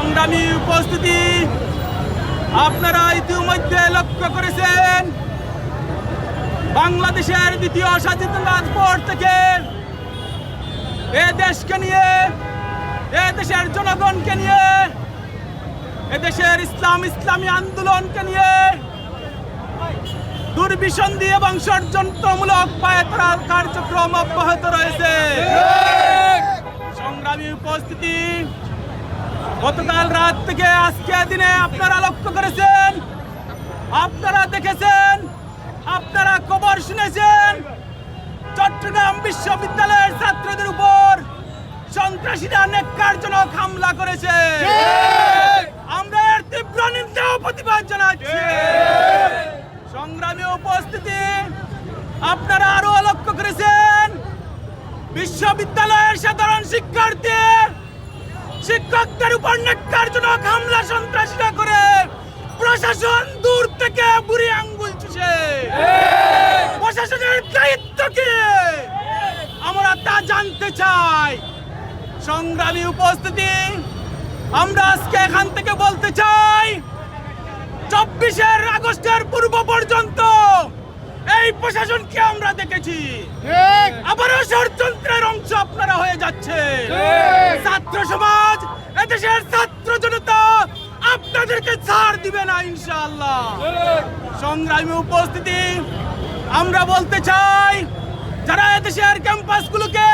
সংগ্রামী উপস্থিতি আপনারা ইতিমধ্যে লক্ষ্য করেছেন। বাংলাদেশের দ্বিতীয় স্বাধীনতার পর থেকে এ দেশকে নিয়ে এ দেশের জনগণকে নিয়ে এ দেশের ইসলাম ইসলামী আন্দোলনকে নিয়ে দুর্বিসন্ধি এবং ষড়যন্ত্রমূলক পায়তারা কার্যক্রম অব্যাহত রয়েছে। সংগ্রামী উপস্থিতি গতকাল রাত থেকে আজকে দিনে আপনারা লক্ষ্য করেছেন আপনারা দেখেছেন আপনারা খবর শুনেছেন চট্টগ্রাম বিশ্ববিদ্যালয়ের ছাত্রদের উপর সন্ত্রাসীরা নেককারজনক হামলা করেছে। আমরা এর তীব্র নিন্দা প্রতিবাদ জানাচ্ছি। সংগ্রামী উপস্থিতি আপনারা আরও লক্ষ্য করেছেন বিশ্ববিদ্যালয়ের সাধারণ শিক্ষার্থী শিক্ষকদের উপর নেককারজনক হামলা সন্ত্রাসীরা করে। প্রশাসন দূর থেকে বুড়ি আঙ্গুল চুষে। প্রশাসনের দায়িত্ব কি আমরা তা জানতে চাই। সংগ্রামী উপস্থিতি আমরা আজকে এখান থেকে বলতে চাই চব্বিশের আগস্টের পূর্ব পর্যন্ত এই প্রশাসনকে আমরা দেখেছি। আবারও ষড়যন্ত্রের অংশ আপনারা হয়ে যাচ্ছে ছাত্র সমাজ এদেশের ছাত্র জনতা আপনাদেরকে ছাড় দিবে না ইনশাআল্লাহ। সংগ্রামী উপস্থিতি আমরা বলতে চাই যারা এদেশের ক্যাম্পাসগুলোকে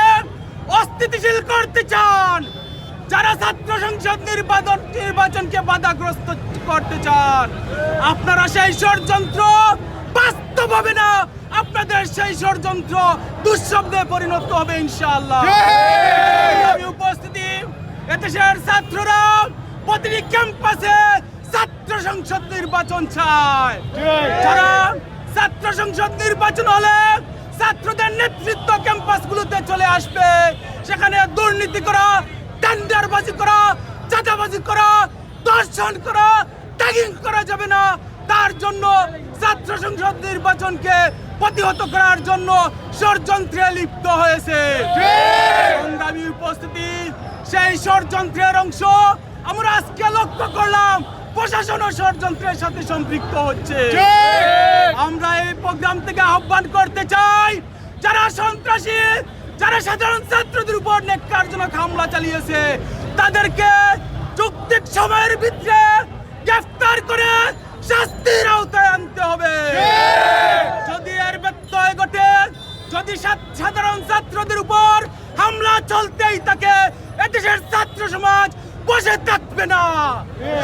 অস্থিতিশীল করতে চান যারা ছাত্র সংসদ নির্বাচন নির্বাচনকে বাধাগ্রস্ত করতে চান আপনারা সেই ষড়যন্ত্র বাস্তব হবে না। আপনাদের সেই ষড়যন্ত্র দুঃশব্দে পরিণত হবে ইনশাআল্লাহ। আমি উপস্থিতি এদেশের ছাত্ররা প্রতিটি ক্যাম্পাসে ছাত্র সংসদ নির্বাচন চায়। ছাত্র সংসদ নির্বাচন হলে ছাত্রদের নেতৃত্ব ক্যাম্পাসগুলোতে চলে আসবে। সেখানে দুর্নীতি করা, টেন্ডারবাজি করা, চাঁদাবাজি করা দর্শন করা ট্যাগিং করা যাবে না। তার জন্য ছাত্র সংসদ নির্বাচনকে প্রতিহত করার জন্য ষড়যন্ত্রে লিপ্ত হয়েছে। উপস্থিতি সেই ষড়যন্ত্রের অংশ আমরা আজকে লক্ষ্য করলাম প্রশাসন ও ষড়যন্ত্রের সাথে সম্পৃক্ত হচ্ছে। আমরা এই প্রোগ্রাম থেকে আহ্বান করতে চাই যারা সন্ত্রাসী যারা সাধারণ ছাত্রদের উপর নেককারজনক হামলা চালিয়েছে তাদেরকে যৌক্তিক সময়ের ভিতরে গ্রেফতার করে শাস্তির আওতায় আনতে হবে। যদি এর ব্যত্যয় ঘটে যদি সা- সাধারণ ছাত্রদের উপর হামলা চলতেই থাকে এদেশের ছাত্র সমাজ বসে থাকবে না।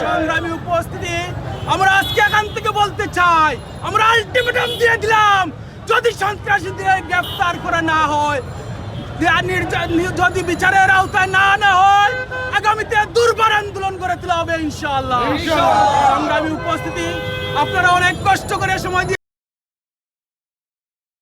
সংগ্রামী উপস্থিতি আমরা আজকে এখান থেকে বলতে চাই আমরা আলটিমেটাম দিয়ে দিলাম যদি সন্ত্রাসীদের গ্রেফতার করা না হয় নি- যদি বিচারের আওতায় না আনা হয় আগামীতে দুর্বার আন্দোলন করে তোলা হবে ইনশাআল্লাহ। সংগ্রামী উপস্থিতি আপনারা অনেক কষ্ট করে সময় দিয়ে